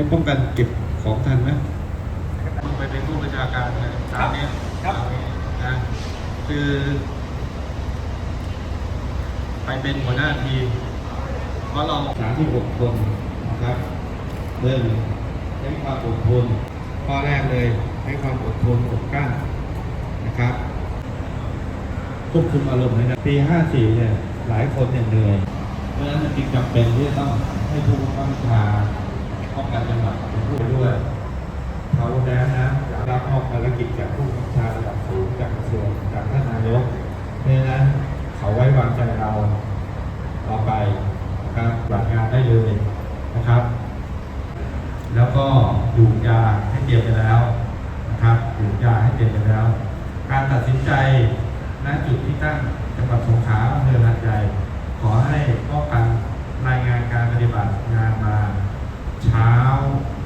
ให้ป้องกันเก็บของทันไหมมึงไปเป็นผู้บัญชาการนะคราวนี้ครับคราวนี้นะคือ ไปเป็นหัวหน้าทีมเพราะเราสามที่หกคนนะครับเรื่องใช้ความอดทนข้อแรกเลยให้ความอดทนอดกลั้นนะครับควบคุมอารมณ์เลยนะปี54เนี่ยหลายคนเนี่ยเหนื่อยเพราะฉะนั้นมันจึงจำเป็นที่จะต้องให้ผู้บังคับบัญชา ป้องกันจังหวัดเป็นผู้ด้วยเขาแล้วนะรับมอบภารกิจจากผู้บัญชาระดับสูงจากกระทรวงจากท่านนายกเพราะฉะเขาไว้วางใจเราต่อไปนะครับปฏิบัติงานได้เลยนะครับ แล้วก็ดูดยาให้เตรียมไปแล้วนะครับดูดยาให้เตรียมไปแล้ว การตัดสินใจณจุดที่ตั้งจังหวัดสงขลาอำเภอหาดใหญ่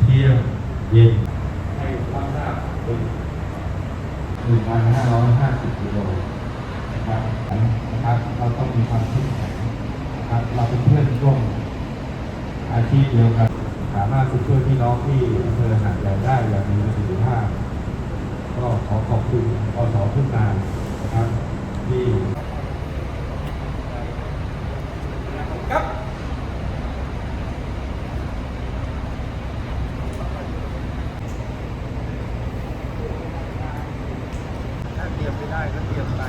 เที่ยงเย็นให้รับทราบเป็นหนึ่งพันห้าร้อยห้าสิบกิโลนะครับนะครับเราต้องมีความเข้มแข็งนะครับเราเป็นเพื่อนร่วมอาชีพเดียวกันสามารถช่วยพี่น้องที่อำเภอหาดใหญ่ได้อย่างมีประสิทธิภาพก็ขอขอบคุณอสขึ้นมานะครับที่ ได้ก็เตรียมไป